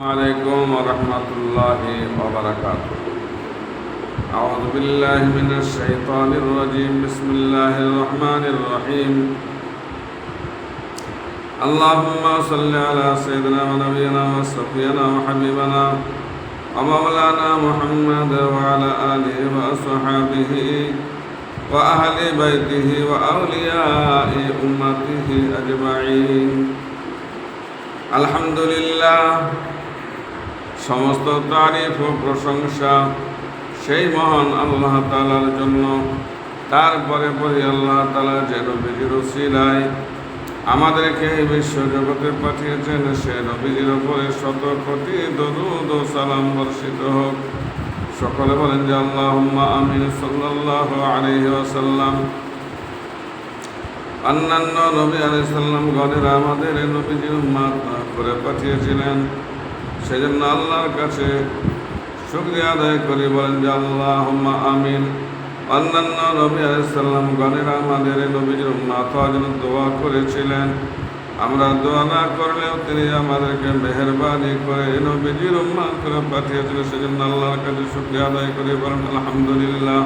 عليكم ورحمة الله وبركاته أعوذ بالله من الشيطان الرجيم بسم الله الرحمن الرحيم اللهم صل على سيدنا ونبينا وصفينا وحبيبنا ومولانا محمد وعلى آله وأصحابه وأهل بيته وأولياء أمته أجمعين الحمد لله সমস্ত তারিফ ও প্রশংসা সেই মহান আল্লাহ তালার জন্য। তারপরে পরে আল্লাহ তালা যে নবীজির ওসিলায় আমাদেরকে এই বিশ্ব জগতে পাঠিয়েছেন, সে নবীজির ওপরে শত কোটি দরুদ ও সালাম বর্ষিত হোক। সকলে বলেন যে আল্লাহ আমিন সাল্লাহ আলহি আসাল্লাম অন্যান্য নবী আলাইসাল্লাম গণেরা আমাদের নবীজির উম্মাদ করে পাঠিয়েছিলেন। সেজন্য আল্লাহর কাছে শুক্রিয়া আদায় করি, বলেন যে আল্লাহ আমিন। অন্যান্য নবী আলাইসাল্লাম গণেরা আমাদের উম্মাত হওয়ার জন্য দোয়া করেছিলেন। আমরা দোয়া না করলেও তিনি আমাদেরকে মেহরবানি করে নবীজির উম্মাত করে পাঠিয়েছিলেন সেজন্য আল্লাহর কাছে শুক্রিয়া আদায় করি, বলেন আলহামদুলিল্লাহ।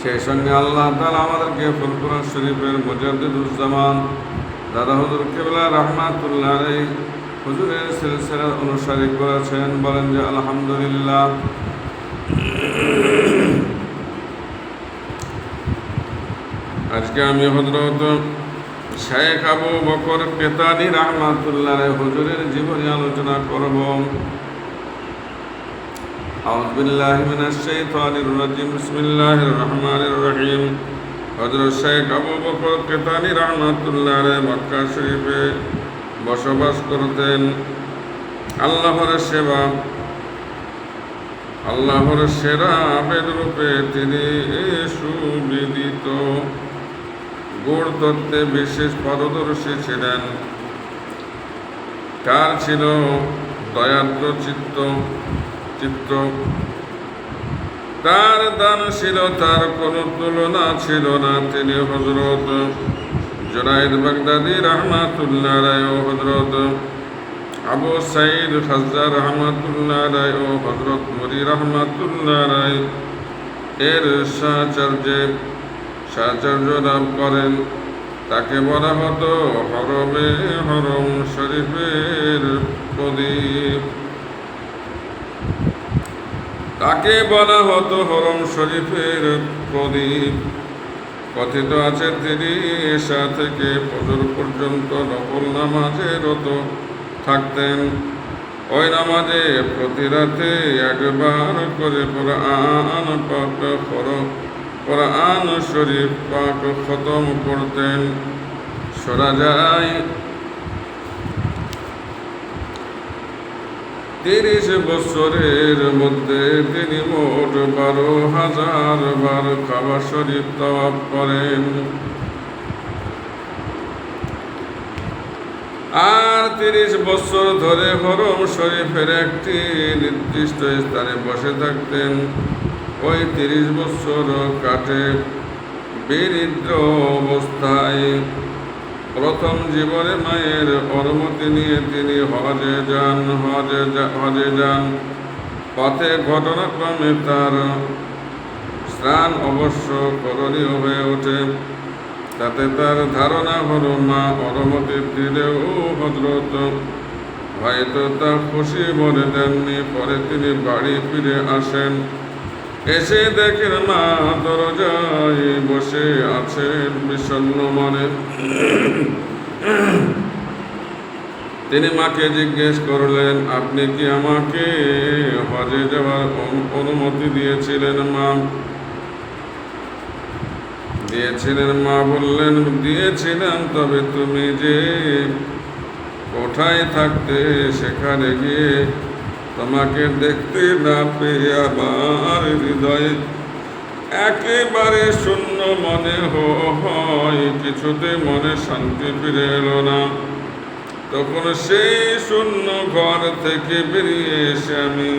সেই সঙ্গে আল্লাহ তালা আমাদেরকে ফুলপুরান শরীফের মুজাদ্দুজ্জামান দাদা হুজুর কেবলা রহমাতুল্লাহ হুজুরের সিলসিলার অনুসারী করেছেন বলেন যে আলহামদুলিল্লাহ আজকে আমি হজরত শেখ আবু বকর কেতানি রহমাতুল্লাহ হুজুরের জীবনী আলোচনা করব أعوذ بالله من الشيطان الرجيم بسم الله الرحمن الرحيم হজরত শেখ আবু বকর কেতানি রহমাতুল্লাহ আলাইহি মক্কা শরীফে বসবাস করতেন। আল্লাহর সেবা, আল্লাহর সেরা আবেদ রূপে তিনি সুবিদিত। গুড় তত্ত্বে বিশেষ পারদর্শী ছিলেন। কার ছিল দয়াদ্র চিত্ত চিত্ত। তার দানশীলতার কোনো তুলনা ছিল না। তিনি হজরত জুনাইদ বাগদাদি রহমাতুল্লাহ রায় ও হজরত আবু সাইদ খাজা রহমাতুল্লাহ রায় ও হজরত মরি রহমাতুল্লাহ রায় এর সাচার্যে সাচার্য লাভ করেন, তাকে বলা হতো হরমে হরম শরীফের প্রদীপ। তাকে বলা হতো হরম শরীফের প্রদীপ। কথিত আছে তিনি, এশা থেকে ফজর পর্যন্ত নকল নামাজে রত থাকতেন। ওই নামাজে প্রতি রাতে একবার করে কোরআন পাক কোরআন শরীফ পাক খতম করতেন। সরা যায় তিরিশ বছরের মধ্যে তিনি মোট বারো হাজার বার কাবা শরীফ তওয়াব করেন। আর তিরিশ বছর ধরে হরম শরীফের একটি নির্দিষ্ট স্থানে বসে থাকতেন। ওই তিরিশ বছর কাটে বিরিদ্র অবস্থায়। প্রথম জীবনে মায়ের অনুমতি নিয়ে তিনি হজে যান, হজে হজে যান। পথে ঘটনাক্রমে তার স্নান অবশ্য করণীয় হয়ে ওঠে। তাতে তার ধারণা হলো, মা অনুমতি দিলেও হজরত হয়তো তা খুশি বলে দেননি। পরে তিনি বাড়ি ফিরে আসেন। এসে দেখেন মা দরজায় বসে আছেন বিষণ্ন মনে। তিনি মাকে জিজ্ঞেস করলেন, আপনি কি আমাকে হজে যাওয়ার অনুমতি দিয়েছিলেন মা? দিয়েছিলেন মা, বললেন দিয়েছিলেন তবে তুমি যে কোথায় থাকতে সেখানে গিয়ে তোমাকে দেখতে না পেয়ে আমার হৃদয়ে একেবারে শূন্য মনে হয়, কিছুতে মনে শান্তি ফিরে এলো না। তখন সেই শূন্য ঘর থেকে বেরিয়ে এসে আমি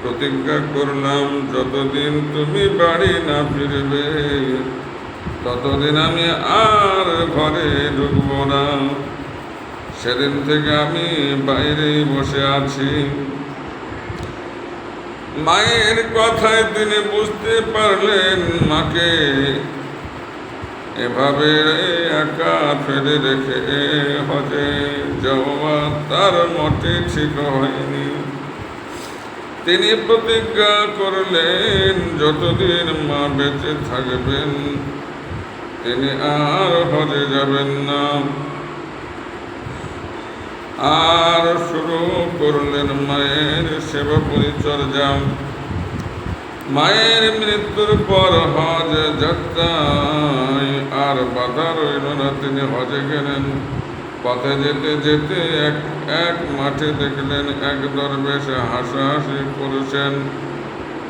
প্রতিজ্ঞা করলাম, যতদিন তুমি বাড়ি না ফিরবে, ততদিন আমি আর ঘরে ঢুকবো না। সেদিন থেকে আমি বাইরেই বসে আছি। মায়ের কথায় তিনি বুঝতে পারলেন মাকে। এভাবে একা ফেলে রেখে হজে যাওয়া তার মোটে ঠিক হয়নি। তিনি প্রতিজ্ঞা করলেন, যতদিন মা বেঁচে থাকবেন, তিনি আর হজে যাবেন না। আর শুরু করলেন মায়ের সেবা পরিচর্যা। মায়ের মৃত্যুর পর হজ যাত্রায় আর বাধা রইল না, তিনি হজে গেলেন। পথে যেতে যেতে এক এক মাঠে দেখলেন এক দরবেশ হাসাহাসি করেছেন।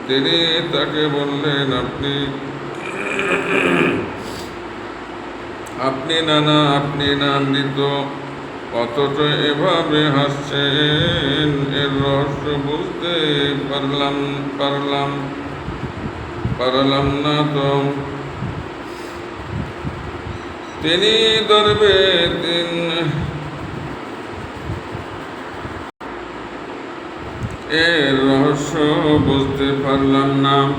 তিনি তাকে বললেন, আপনি আপনি নানা, আপনি না অথচ এভাবে হাসছেন, এর রহস্য বুঝতে পারলাম পারলাম পারলাম না তো। তিনি ধরবে দিন। এর রহস্য বুঝতে পারলাম না।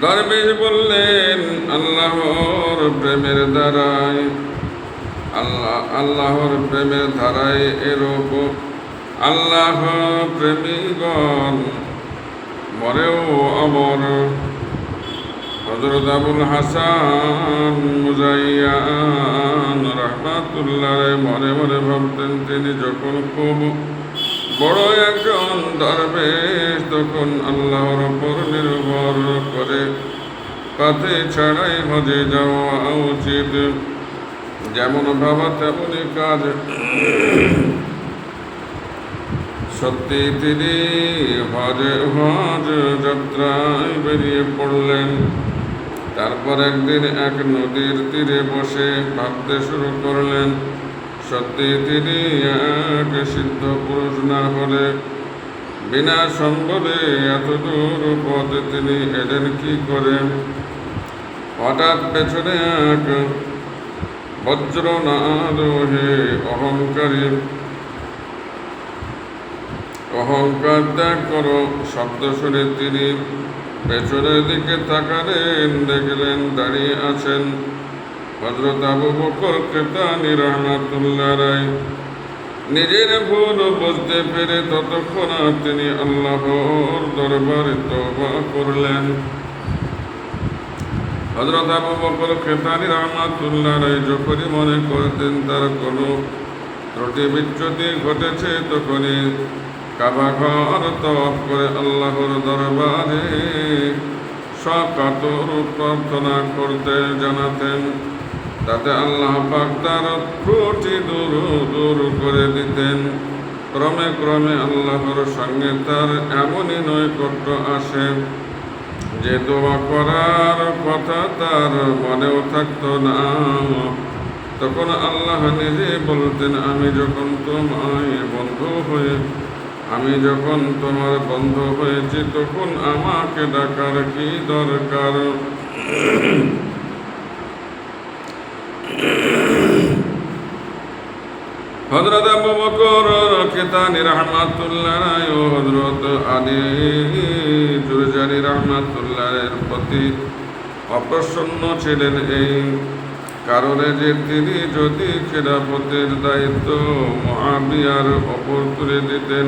দরবেশ বললেন, আল্লাহর প্রেমের দ্বারায় আল্লাহ, আল্লাহর প্রেমের ধারায় এরূপ। আল্লাহ প্রেমীগণ মরেও অমর। হজরত আবুল হাসান মুজাইয়ান রহমাতুল্লাহ মনে মনে ভাবতেন, তিনি যখন খুব বড় একজন দরবেশ, তখন আল্লাহর ওপর নির্ভর করে। পথে ছাড়াই হজে যাওয়া উচিত। যেমন ভাবা তেমনই কাজ। সত্যি তিনি হজে, হজ যাত্রায় বেরিয়ে পড়লেন। তারপর একদিন এক নদীর তীরে বসে ভাবতে শুরু করলেন, সত্যি তিনি এক সিদ্ধ পুরুষ না হলে বিনা সম্বলে এত দূর পথে তিনি এলেন কি করে? হঠাৎ পেছনে এক বজ্রনাদ হে অহংকারী। অহংকার ত্যাগ করো, শব্দ শুনে তিনি পেছনের দিকে তাকালেন, দেখলেন দাঁড়িয়ে আছেন হজরত আবু বকর কেতানি রহমাতুল্লাহ রায়। নিজের ভুল বুঝতে পেরে ততক্ষণ তিনি আল্লাহর দরবারে তবা করলেন। হজরত আবু বকর খেতানি রহমাতুল্লাহ যখনই মনে করতেন তার কোনো ত্রুটি বিচ্যুতি ঘটেছে, তখনই কাবা ঘর তফ করে আল্লাহর দরবারে সকাতর প্রার্থনা করতে জানাতেন। তাতে আল্লাহ পাক তার ত্রুটি দূর দূর করে দিতেন। ক্রমে ক্রমে আল্লাহর সঙ্গে তার এমনই নৈকট্য আসে। যে দোয়া করার কথা তার মনেও থাকতো না। তখন আল্লাহ নিজে বলতেন, আমি যখন তোমায় বন্ধু হয়ে, আমি যখন তোমার বন্ধ হয়েছি, তখন আমাকে ডাকার কি দরকার? হজরত আবু বকর কেতানি রহমাতুল্লাহ হজরত আলী জুরজানি রহমাতুল্লাহের প্রতি অপ্রসন্ন ছিলেন এই। কারণে যে তিনি যদি খেলাফতের দায়িত্ব মহাবিয়ার অপর তুলে দিতেন,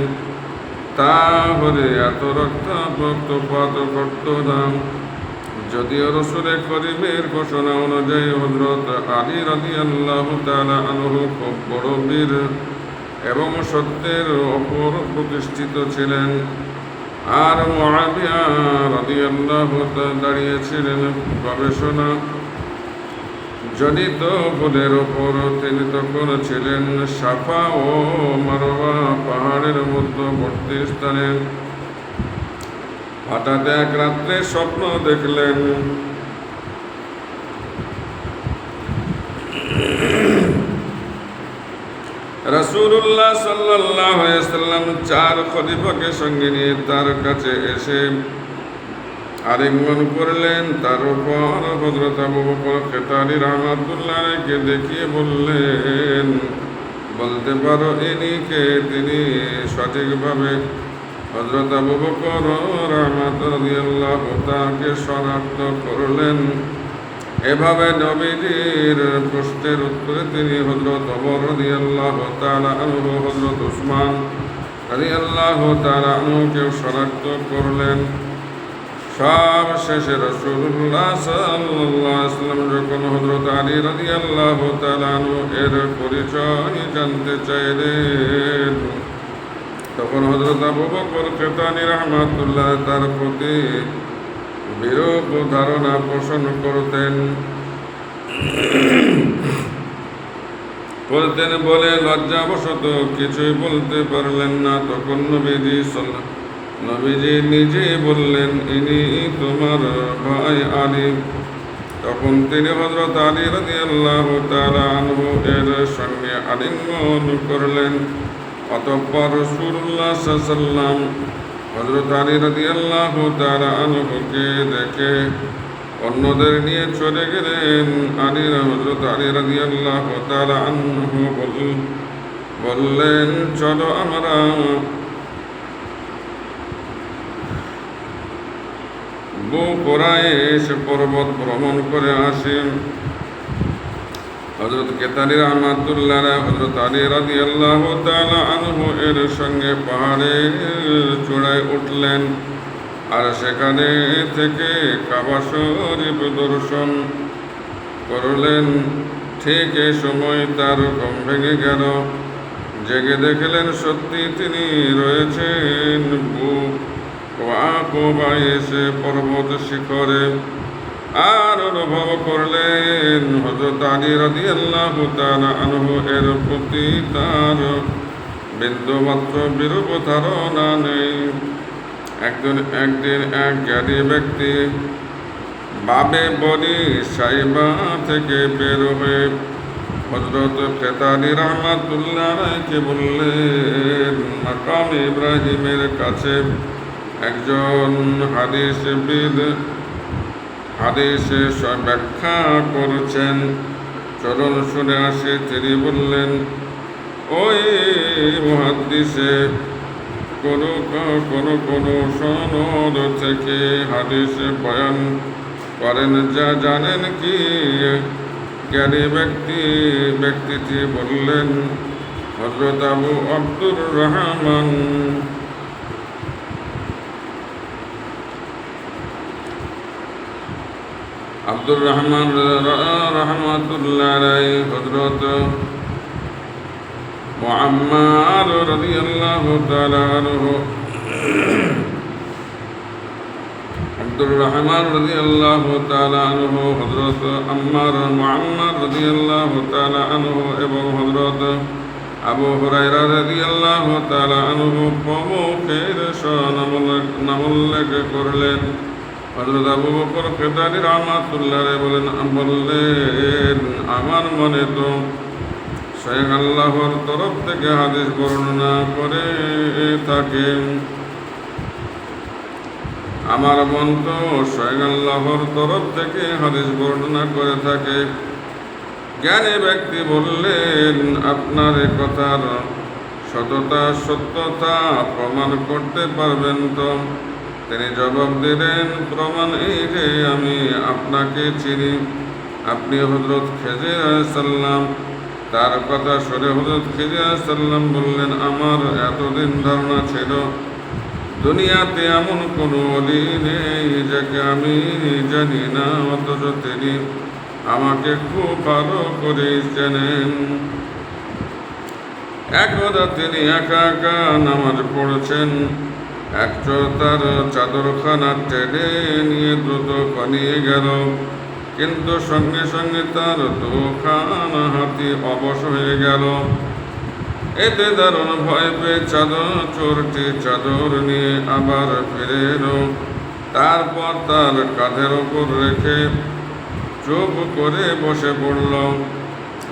তাহলে এত রক্তাপক্তপাত করত না। যদিও রসুলে করিমের ঘোষণা অনুযায়ী হজরত আলী রাজি আল্লাহ তালা আনহু খুব বড় বীর এবং সত্যের অপর প্রতিষ্ঠিত ছিলেন। আর মহাবিয়া দাঁড়িয়েছিলেন গবেষণা। জনিত বোধের ওপর তিনি তখন ছিলেন সাফা ও মারোয়া পাহাড়ের মধ্যবর্তী স্থানে। হঠাৎ এক রাত্রে স্বপ্ন দেখলেন রসুল্লাহ সাল্লাহ সাল্লাম চার খলিফাকে সঙ্গে নিয়ে তার কাছে এসে আলিঙ্গন করলেন। তার উপর হজরত কেতারি রহমাতুল্লাহকে দেখিয়ে বললেন, বলতে পারো ইনি কে তিনি সঠিকভাবে হজরত আবু বকর রহমত তাকে শনাক্ত করলেন। এভাবে নবীজির প্রশ্নের উত্তরে তিনি হজরত অমর রাদিয়াল্লাহু তাআলা আনহু হজরত উসমান রাদিয়াল্লাহু তাআলা আনহুকেও শনাক্ত করলেন। সব শেষে রসুল্লাহ সাল্লাম যখন হজরত আলী রাজি আল্লাহ তালানু এর পরিচয় জানতে চাইলেন, তখন হজরত আবু বকর কেতানি রহমাতুল্লাহ তার প্রতি বিরূপ ধারণা পোষণ করতেন। বলতেন, বলে লজ্জাবশত কিছুই বলতে পারলেন না। তখন নবীজি নবীজি নিজে বললেন, ইনি তোমার ভাই আলী। তখন তিনি হজরত আলী রাজি আল্লাহ এর সঙ্গে আলিঙ্গন করলেন। অতঃপর সুরুল্লাহ সাল্লাম হজরত আলী রাজি আল্লাহ আনহুকে দেখে অন্যদের নিয়ে চলে গেলেন। আলীর হজরত আলী রাজি আল্লাহ আনহু বললেন, চলো আমরা বু কোরআশ পর্বত ভ্রমণ করে আসেন হজরত কেতালি রহমাতুল্লাহ হজরত আলী রাজি আল্লাহ আনহু এর সঙ্গে পাহাড়ের চূড়ায় উঠলেন। আর সেখানে থেকে কাবা শরীফ দর্শন করলেন। ঠিক এই সময় তার ঘুম ভেঙে গেল। জেগে দেখলেন সত্যি তিনি রয়েছেন বুক কোবা এসে পর্বত শিখরে। আর অনুভব করলেন হজরত আলী রাজি আল্লাহ আনহু এর প্রতি তার বিন্দুমাত্র বিরূপ ধারণা নেই। একজন একদিন এক জ্ঞানী ব্যক্তি বাবে বলি সাইবা থেকে বের হয়ে হজরত ফেতানি রহমাতুল্লাহকে বললেন, মাকাম ইব্রাহিমের কাছে একজন হাদিসবিদ হাদিসে ব্যাখ্যা করেছেন। চরণ শুনে আসে তিনি বললেন, ওই মহাদিসে কোনো কোনো কোনো সনদ থেকে হাদিসে বয়ান করেন। যা জানেন কি? জ্ঞানী ব্যক্তি, ব্যক্তিটি বললেন হজরত আবু আব্দুর রহমান আব্দুর রহমান রহমাতুল্লাহ হজরত মুআম্মার রাদিয়াল্লাহু তাআলা আনহু। আব্দুর রহমান রাদিয়াল্লাহু তাআলা আনহু, হযরত আম্মার মুআম্মার রাদিয়াল্লাহু তাআলা আনহু এবং হযরত আবু হুরায়রা রাদিয়াল্লাহু তাআলা আনহু প্রমুখের নামোল্লেখ করলেন। হজরত আবু বকর কেদারি রহমাতুল্লাহ বলেন বললেন, আমার মনে তো শেখ আল্লাহর তরফ থেকে হাদিস বর্ণনা করে থাকেন আমার মন তো শেখ আল্লাহর তরফ থেকে হাদিস বর্ণনা করে থাকে। জ্ঞানী ব্যক্তি বললেন, আপনার কথার সততা, সত্যতা প্রমাণ করতে পারবেন তো? তিনি জবাব দিলেন, প্রমাণ এই যে আমি আপনাকে চিনি। আপনি হজরত খেজির সাল্লাম তার কথা শুনে হজরত খেজির সাল্লাম বললেন, আমার এতদিন ধারণা ছিল, দুনিয়াতে এমন কোনো অলি নেই যাকে আমি জানি না, অথচ তিনি আমাকে খুব ভালো করে জানেন একদা তিনি একা একা নামাজ পড়েছেন। একচো তার চাদরখানা টেনে নিয়ে দ্রুত পানিয়ে গেল। কিন্তু সঙ্গে সঙ্গে তার দুখানা হাতি অবশ হয়ে গেল। এতে দারুণ ভয় পেয়ে চাদর, চোরটি চাদর নিয়ে আবার ফিরে এলো। তারপর তার কাঁধের ওপর রেখে চুপ করে বসে পড়ল।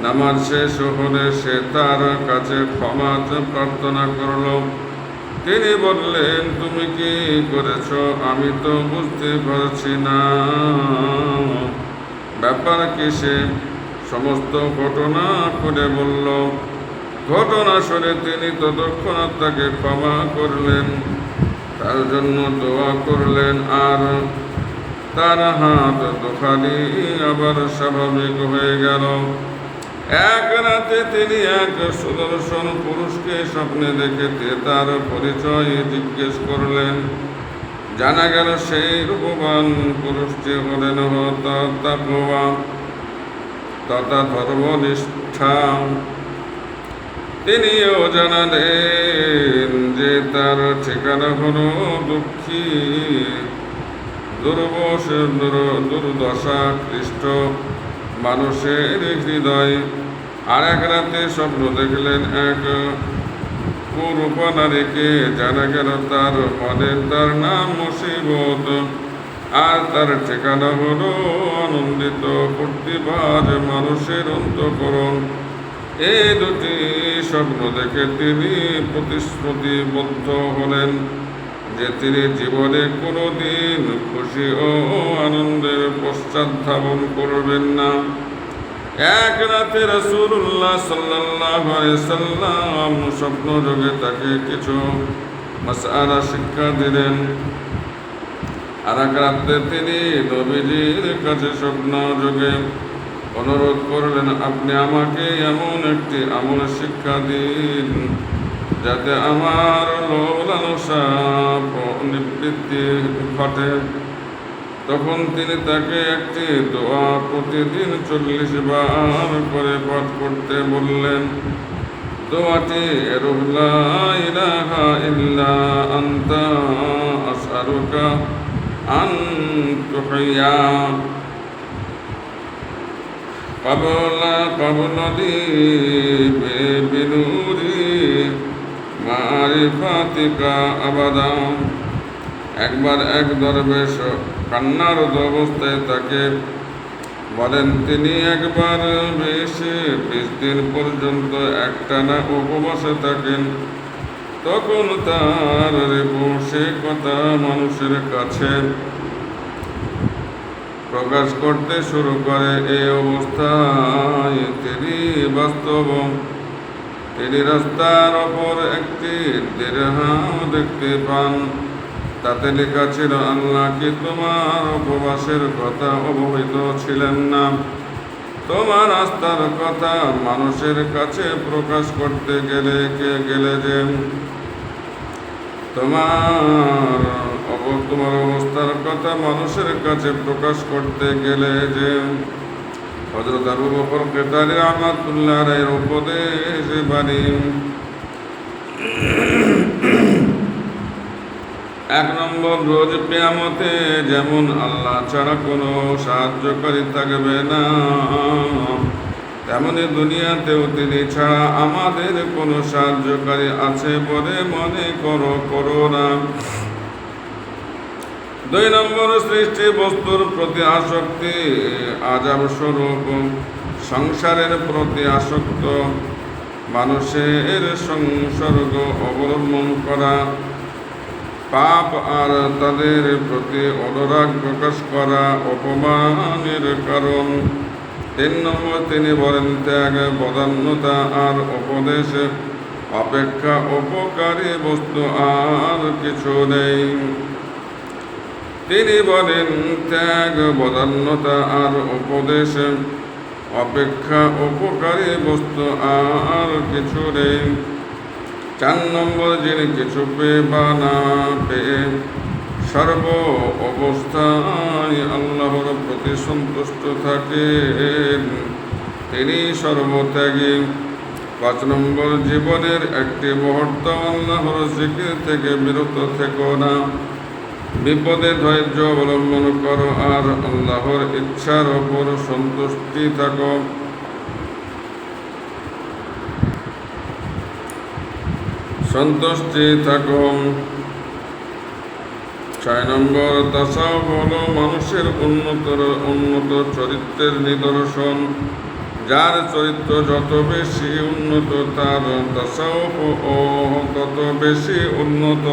নামাজ শেষ হলে সে তার কাছে ক্ষমা প্রার্থনা করল। তিনি বললেন, তুমি কি করেছ? আমি তো বুঝতে পারছি না। ব্যাপার কি সে সমস্ত ঘটনা করে বলল। ঘটনা শুনে তিনি ততক্ষণাৎ তাকে ক্ষমা করলেন, তার জন্য দোয়া করলেন, আর তার হাত দোকানি আবার স্বাভাবিক হয়ে গেল। এক রাতে তিনি এক সুদর্শন পুরুষকে স্বপ্নে দেখেতে তার পরিচয় জিজ্ঞেস করলেন। জানা গেল সেই রূপবান পুরুষটি হলেন তথা ধর্মনিষ্ঠা। তিনিও জানালেন যে তার ঠিকানা হলো দুঃখী, দুর্বশ, দুর- দুর্দশা খ্রিস্ট মানুষের হৃদয় আর এক রাতে স্বপ্ন দেখলেন এক কুরূপা নারীকে জানা গেল তার মনে তার নাম মুসিবত আর তার ঠিকানা হলো আনন্দিত ফুর্তিবাজ মানুষের অন্তকরণ। এই দুটি স্বপ্ন দেখে তিনি প্রতিশ্রুতিবদ্ধ হলেন। যে তিনি জীবনে কোনোদিন খুশি ও আনন্দের পশ্চাৎধাবন করবেন না। এক রাতে রসুল্লাহ সাল্লাহ সাল্লাম স্বপ্ন যোগে তাকে কিছু মাসারা শিক্ষা দিলেন। আর এক রাতে তিনি নবীজির কাছে স্বপ্ন যোগে অনুরোধ করলেন, আপনি আমাকে এমন একটি আমল শিক্ষা দিন যাতে আমার লোলানুসা নিবৃত্তি ঘটে তখন তিনি তাকে একটি দোয়া প্রতিদিন চল্লিশ বার করে পাঠ করতে বললেন দোয়াটি রুহলা ইলাহা ইল্লা আন্তা আসআলুকা আন তুহিয়া قبل قبل لي بنوري মারিফাতিকা আবাদাম একবার এক দরবেশ কান্নার অবস্থায় তাকে বলেন, তিনি একবার বেশি বিশ দিন পর্যন্ত একটানা উপবাসে থাকেন। তখন তার সে কথা মানুষের কাছে প্রকাশ করতে শুরু করে। এই অবস্থায় তিনি বাস্তব তিনি রাস্তার ওপর একটি দেড়হাম দেখতে পান। তাতে লেখা ছিল, আল্লাহ কি তোমার উপবাসের কথা অবহিত ছিলেন না? তোমার আস্থার কথা মানুষের কাছে প্রকাশ করতে গেলে কে গেলে যে? তোমার তোমার অবস্থার কথা মানুষের কাছে প্রকাশ করতে গেলে যে? হজরত আবু বকর কেতারি রহমাতুল্লাহ এর উপদেশ বাণী। এক নম্বর রোজ পেয়ামতে যেমন আল্লাহ ছাড়া কোনো সাহায্যকারী থাকবে না, তেমনি দুনিয়াতেও তিনি ছাড়া আমাদের কোনো সাহায্যকারী আছে বলে মনে করো করো না। দুই নম্বর সৃষ্টি বস্তুর প্রতি আসক্তি আজাব স্বরূপ সংসারের প্রতি আসক্ত, মানুষের সংসর্গ অবলম্বন করা, পাপ আর তাদের প্রতি অনুরাগ প্রকাশ করা অপমানের কারণ। তিন নম্বর, তিনি বলেন, ত্যাগ, বদান্যতা আর উপদেশ, অপেক্ষা, উপকারী বস্তু আর কিছু নেই। তিনি বলেন, ত্যাগ, বদান্যতা আর উপদেশ, অপেক্ষা উপকারী বস্তু আর কিছু নেই। চার নম্বর যিনি কিছু পেয়ে বা না পেয়ে, সর্ব অবস্থায় আল্লাহর প্রতি সন্তুষ্ট থাকেন। তিনি সর্বত্যাগী। পাঁচ নম্বর, জীবনের একটি মুহূর্ত আল্লাহর জিকির থেকে বিরত থেকো না। বিপদে ধৈর্য অবলম্বন করো আর আল্লাহর ইচ্ছার ওপর সন্তুষ্টি থাকো। সন্তুষ্টি থাকো। ছয় নম্বর তাসাও হলো মানুষের উন্নতর, উন্নত চরিত্রের নিদর্শন। যার চরিত্র যত বেশি উন্নত, তার তাসাও ও তত বেশি উন্নত।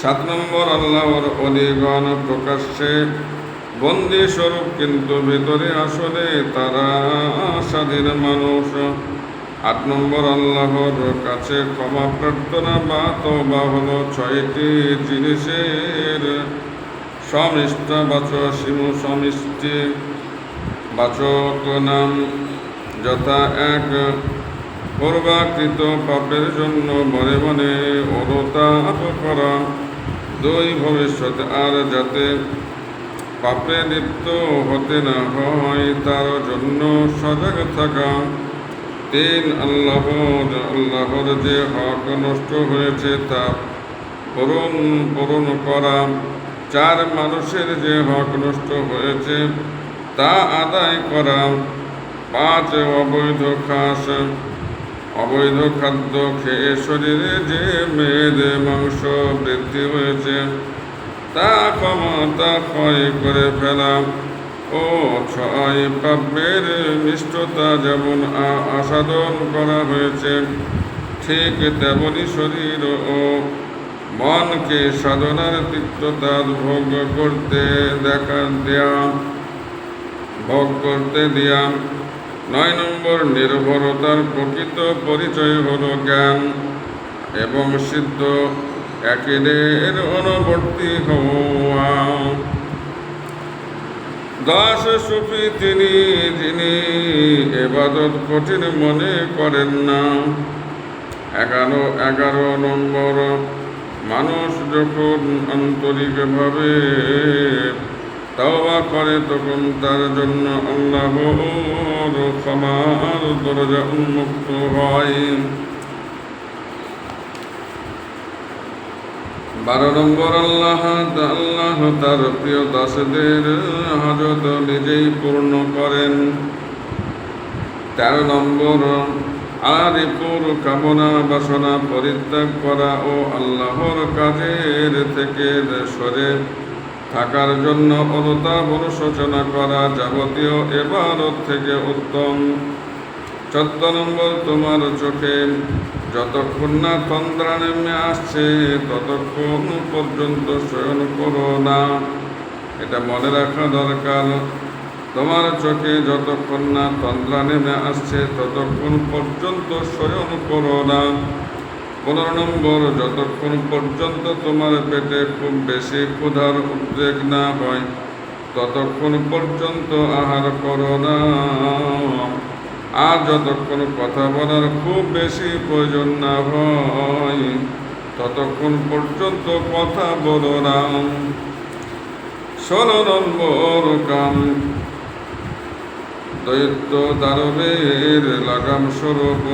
সাত নম্বর আল্লাহর অলিগণ প্রকাশ্যে, বন্দি স্বরূপ কিন্তু ভিতরে আসলে তারা স্বাধীন মানুষ। আট নম্বর আল্লাহর কাছে ক্ষমা প্রার্থনা বা তবা হলো ছয়টি জিনিসের সমিষ্টা। বাচক শিমু সমিষ্টি, বাচক নাম যথা এক, পূর্বাকৃত পাপের জন্য মনে মনে অনুতাপ করা। দুই ভবিষ্যতে আর যাতে পাপে লিপ্ত হতে না হয়, তার জন্য সজাগ থাকা। তিন আল্লাহর আল্লাহর যে হক নষ্ট হয়েছে, তা পূরণ পূরণ করা। চার, মানুষের যে হক নষ্ট হয়েছে, তা আদায় করা। পাঁচ, অবৈধ খাস অবৈধ খাদ্য খেয়ে শরীরে যে মেয়েদের মাংস বৃদ্ধি হয়েছে, তা ক্ষমতা ক্ষয় করে ফেলাম। ও ছয় পাপের মিষ্টতা যেমন আ- আস্বাদন করা হয়েছে, ঠিক তেমনি শরীর ও মনকে সাধনার তিক্ততা ভোগ করতে দেখা দেয়া ভোগ করতে দেয়া নয় নম্বর নির্ভরতার প্রকৃত পরিচয় হল জ্ঞান এবং সিদ্ধ একেদের অনুবর্তী হওয়া। দাস সুফি তিনি, যিনি এবাদত কঠিন মনে করেন না। এগারো এগারো নম্বর, মানুষ যখন আন্তরিকভাবে তাওবা করে তখন তার জন্য আল্লাহ ক্ষমার দরজা উন্মুক্ত হয়। বারো নম্বর আল্লাহ আল্লাহ তার প্রিয় দাসদের হাজত নিজেই পূর্ণ করেন। তেরো নম্বর আরিপুর কামনা বাসনা পরিত্যাগ করা ও আল্লাহর কাজের থেকে সরে থাকার জন্য অনুতাপ অনুশোচনা করা যাবতীয় এবারত থেকে উত্তম। চোদ্দ নম্বর, তোমার চোখে যতক্ষণ না তন্দ্রা নেমে আসছে, ততক্ষণ পর্যন্ত শয়ন করো না। এটা মনে রাখা দরকার। তোমার চোখে যতক্ষণ না তন্দ্রা নেমে আসছে, ততক্ষণ পর্যন্ত শয়ন করো না। পনেরো নম্বর, যতক্ষণ পর্যন্ত তোমার পেটে খুব বেশি ক্ষুধার উদ্বেগ না হয়, ততক্ষণ পর্যন্ত আহার করো না। আর যতক্ষণ কথা বলার খুব বেশি প্রয়োজন না হয়, ততক্ষণ পর্যন্ত কথা বলো না। ষোলো নম্বর কাম, দৈত্য দানবের লাগাম স্বরূপ।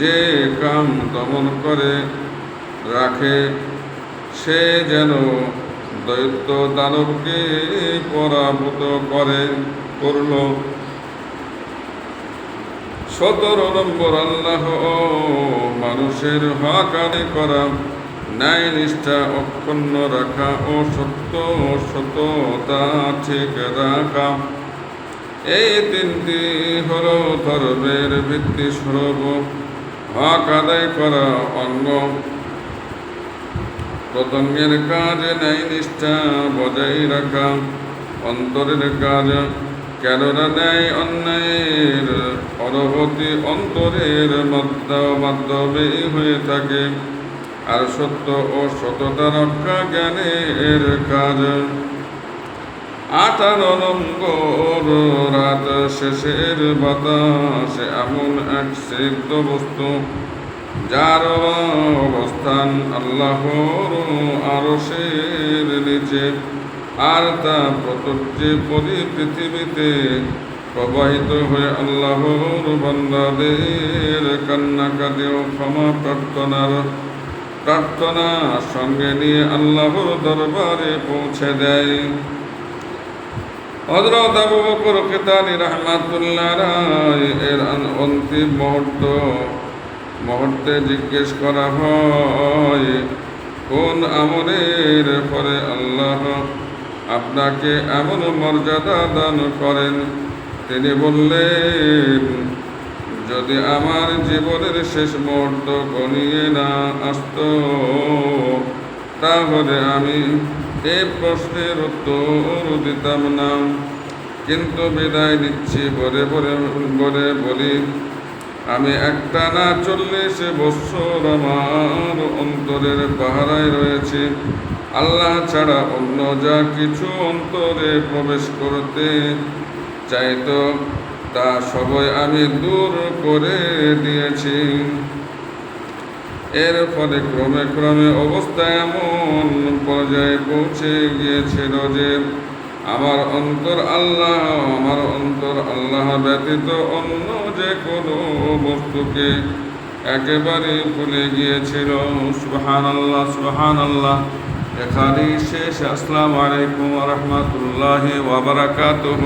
যে কাম দমন করে, রাখে, সে যেন দৈত্য দানবকে পরাভূত করে, করল। সতেরো নম্বর আল্লাহ মানুষের হক আদায় করা ন্যায় নিষ্ঠা অক্ষুণ্ণ রাখা ও সত্য সততা ঠিক রাখা। এই তিনটি হল ধর্মের ভিত্তি স্বরূপ। হক আদায় করা অঙ্গ প্রতঙ্গের কাজ ন্যায় নিষ্ঠা বজায় রাখা অন্তরের কাজ কেননা ন্যায় অন্যায়ের পরবর্তী অন্তরের মাধ্য- মাধ্যমেই হয়ে থাকে। আর সত্য ও সততা রক্ষা জ্ঞানের কাজ। আঠারো রাত, শেষের বাতাসে এমন এক সিদ্ধ বস্তু, যার অবস্থান আল্লাহর আরশের নিচে। আর তা প্রত্যেকটি পরি পৃথিবীতে প্রবাহিত হয়ে আল্লাহর বান্দাদের কান্নাকাটি ও ক্ষমা প্রার্থনার প্রার্থনা সঙ্গে নিয়ে আল্লাহর দরবারে পৌঁছে দেয়। হজরত আবু বকর কেতানি রহমাতুল্লাহ রায় এর অন্তিম মুহূর্ত, মুহূর্তে জিজ্ঞেস করা হয়, কোন আমলের পরে আল্লাহ আপনাকে এমন মর্যাদা দান করেন? তিনি বললেন, যদি আমার জীবনের শেষ মুহূর্ত গনিয়ে না আসত, তাহলে আমি এই প্রশ্নের উত্তর দিতাম না। কিন্তু বিদায় নিচ্ছি বলে বলে বলে বলি, আমি একটা না চল্লিশ বৎসর আমার অন্তরের পাহারায় রয়েছে। আল্লাহ ছাড়া অন্য যা কিছু অন্তরে প্রবেশ করতে চাইতো, তা সবই আমি দূর করে দিয়েছি। এর ফলে ক্রমে ক্রমে অবস্থা এমন পর্যায়ে পৌঁছে গিয়েছিল যে আমার অন্তর আল্লাহ, আমার অন্তর আল্লাহ ব্যতীত অন্য যে কোনো বস্তুকে একেবারে ভুলে গিয়েছিল। সুহান আল্লাহ সুহান আল্লাহ এখানেই শেষ। আসসালামু আলাইকুম রহমতুল্লাহ ওবরাকাতুহ